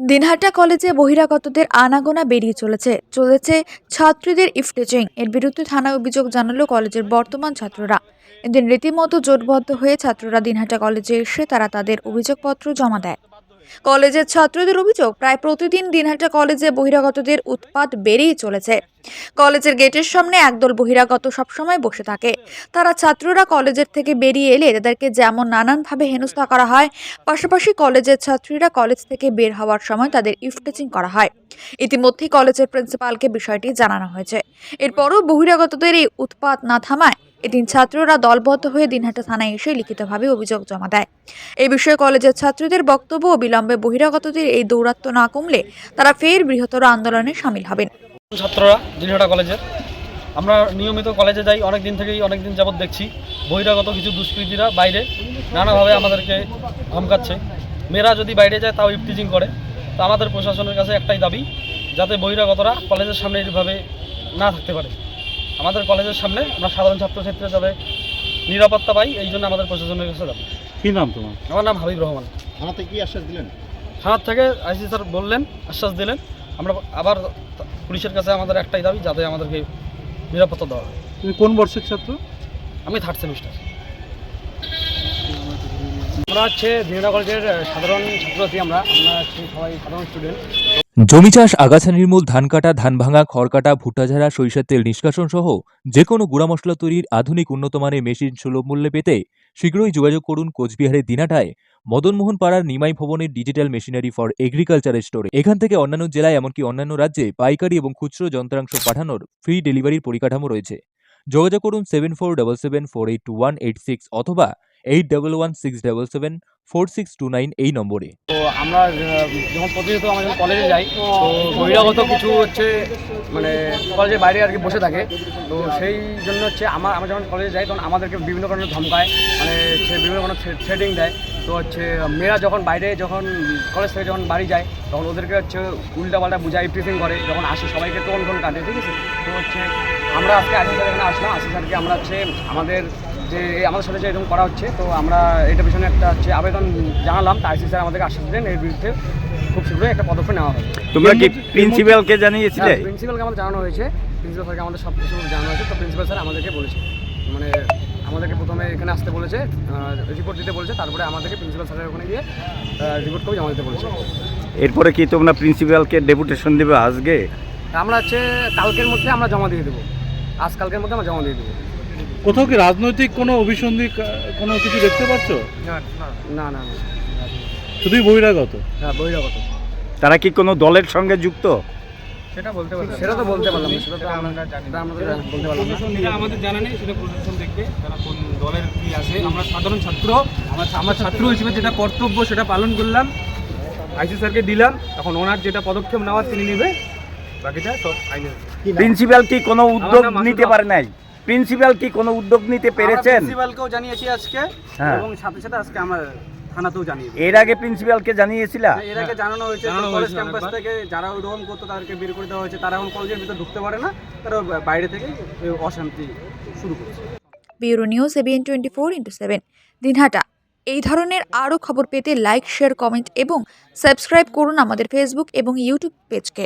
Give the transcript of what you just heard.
দিনহাটা কলেজে বহিরাগতদের আনাগোনা বেরিয়ে চলেছে। চলেছে ছাত্রীদের ইফটেচিং এর বিরুদ্ধে থানা অভিযোগ জানালো কলেজের বর্তমান ছাত্ররা। এদিন রীতিমতো জোটবদ্ধ হয়ে ছাত্ররা দিনহাটা কলেজে এসে তারা তাদের অভিযোগপত্র জমা দেয়। কলেজের ছাত্রদের অভিযোগ, প্রায় প্রতিদিন দিনহাটা কলেজে বহিরাগতদের উৎপাত বেড়েই চলেছে। কলেজের গেটের সামনে একদল বহিরাগত সবসময় বসে থাকে। তারা ছাত্ররা কলেজের থেকে বেরিয়ে এলে তাদেরকে যেমন নানানভাবে হেনস্থা করা হয়, পাশাপাশি কলেজের ছাত্রীরা কলেজ থেকে বের হওয়ার সময় তাদের ইফটেচিং করা হয়। ইতিমধ্যেই কলেজের প্রিন্সিপালকে বিষয়টি জানানো হয়েছে। এরপরও বহিরাগতদের এই উৎপাত না থামায় এদিন ছাত্ররা দলবদ্ধ হয়ে দিনহাটা থানায় এসে লিখিতভাবে অভিযোগ জমা দেয়। এই বিষয়ে কলেজের ছাত্রীদের বক্তব্য অবিলম্বে বহিরাগতদের এই দৌরাত্ম্য না কমলে তারা ফের বৃহত্তর আন্দোলনে সামিল হবেন। ছাত্ররা দিনহাটা কলেজের। আমরা নিয়মিত কলেজে যাই, অনেক দিন থেকেই অনেক দিন যাবৎ দেখছি। বহিরাগত কিছু দুষ্কৃতীরা বাইরে নানাভাবে আমাদেরকে ধমকাচ্ছে। মেয়েরা যদি বাইরে যায়, তাও ইফটিজিং করে। তো আমাদের প্রশাসনের কাছে একটাই দাবি, যাতে বহিরাগতরা কলেজের সামনে এইভাবে না থাকতে পারে। আমাদের কলেজের সামনে আমরা সাধারণ ছাত্রছাত্রীরা যাতে নিরাপত্তা পাই এই জন্য আমাদের প্রশাসনের কাছে দাবি কি নাম তোমার? আমার নাম হাবিব রহমান। থানাতে কি আশ্বাস দিলেন? থানার থেকে আইসি স্যার বললেন আশ্বাস দিলেন আমরা আবার পুলিশের কাছে আমাদের একটাই দাবি যাতে আমাদেরকে নিরাপত্তা দেওয়া হয়। তুমি কোন বর্ষের ছাত্র? আমি থার্ড সেমিস্টার। আমরা হচ্ছে দিনহাটা কলেজের সাধারণ ছাত্রছাত্রী আমরা আমরা হচ্ছে সবাই সাধারণ স্টুডেন্ট জমি চাষ, আগাছা নির্মূল, ধান কাটা, ধান ভাঙা, খড় কাটা, ভুট্টা ঝাড়া, সরিষার তেল নিষ্কাশন সহ যে কোনো গুঁড়া মশলা তৈরির আধুনিক উন্নতমানের মেশিন সুলভ মূল্যে পেতে শীঘ্রই যোগাযোগ করুন কোচবিহারের দিনাটায়। মদনমোহন পাড়ার নিমাই ভবনের ডিজিটাল মেশিনারি ফর এগ্রিকালচার স্টোরে। এখান থেকে অন্যান্য জেলায় এমনকি অন্যান্য রাজ্যে পাইকারি এবং খুচরো যন্ত্রাংশ পাঠানোর ফ্রি ডেলিভারির পরিকাঠামো রয়েছে। যোগাযোগ করুন seven four double seven four eight one eight six অথবা eight double one six double seven four six two nine এই নম্বরে। তো আমরা যখন প্রতিনিয়ত আমরা যখন কলেজে যাই, তো বহিরাগত কিছু হচ্ছে মানে কলেজের বাইরে আর কি বসে থাকে। তো সেই জন্য হচ্ছে আমার, আমরা যখন কলেজে যাই, তখন আমাদেরকে বিভিন্ন কারণে ধমকায় মানে সে বিভিন্ন কারণে থ্রেডিং দেয়। তো হচ্ছে মেয়েরা যখন বাইরে, যখন কলেজ থেকে যখন বাড়ি যায়, তখন ওদেরকে হচ্ছে উল্টাপাল্টা বুঝাই টিফিং করে, যখন আসে, সবাইকে টোন টোন কাটে, ঠিক আছে? তো হচ্ছে আমরা আজকে আসি স্যার এখানে আসলাম। আসি স্যারকে আমরা হচ্ছে আমাদের যে, আমাদের সাথে যে এরকম করা হচ্ছে, তো আমরা এটা পিছনে একটা হচ্ছে আবেদন জানালাম তাই স্যার আমাদেরকে আশ্বাস দিলেন এর বিরুদ্ধে খুব শীঘ্রই একটা পদক্ষেপ নেওয়া হবে। তোমরা কি প্রিন্সিপালকে জানিয়েছিলে? প্রিন্সিপালকে আমাদের জানানো হয়েছে প্রিন্সিপাল স্যারকে আমাদের সব কিছু জানানো হয়েছে তো প্রিন্সিপাল স্যার আমাদেরকে বলেছে। মানে আমাদেরকে প্রথমে এখানে আসতে বলেছে রিপোর্ট দিতে বলেছে তারপরে আমাদেরকে প্রিন্সিপাল স্যারের ওখানে গিয়ে রিপোর্ট করে জমা দিতে বলেছে। এরপরে কি তোমরা প্রিন্সিপালকে ডেপুটেশন দেবে আজকে? আমরা হচ্ছে কালকের মধ্যে আমরা জমা দিয়ে দেবো। আজ কালকের মধ্যে আমরা জমা দিয়ে দেবো। কোথাও কি রাজনৈতিক কোনো অভিসন্ধি কোনো কিছু দেখতে পাচ্ছ? না না। না শুধুই বহিরাগত? হ্যাঁ বহিরাগত। তারা কি কোনো দলের সঙ্গে যুক্ত? সেটা বলতে পারলাম সেটা তো বলতে পারলাম সেটা তো আমরা সেটা আমাদের বলতে পারলাম না। আমাদের জানা নেই সেটা প্রশাসন দেখবে তারা কোন দলের কি আছে। আমরা সাধারণ ছাত্র আমরা আমরা ছাত্র হিসেবে যেটা কর্তব্য সেটা পালন করলাম। আইসি স্যারকে দিলাম এখন ওনার যেটা পদক্ষেপ নেওয়ার তিনি নেবে বাকিটা সব আইনের প্রিন্সিপাল কি কোনো উদ্যোগ নিতে পারে নাই? প্রিন্সিপাল কি কোনো উদ্যোগ নিতে পেরেছেন? প্রিন্সিপালকেও জানিয়েছি আজকে হ্যাঁ। এবং সাথে সাথে আজকে আমরা থানাতেও জানিয়ে এর আগে প্রিন্সিপালকে জানিয়েছিলা? এর আগে জানানো হয়েছে কলেজ ক্যাম্পাস থেকে যারা উদ্ভাবন করতো তাদেরকে বের করে দেওয়া হয়েছে। তারা এখন কলেজের ভিতরে ঢুকতে পারে না তারা বাইরে থেকে অশান্তি শুরু করছে। Bureau news ABN twenty four into seven Dinhata এই ধরনের আরও খবর পেতে লাইক শেয়ার কমেন্ট এবং সাবস্ক্রাইব করুন আমাদের ফেসবুক এবং ইউটিউব পেজকে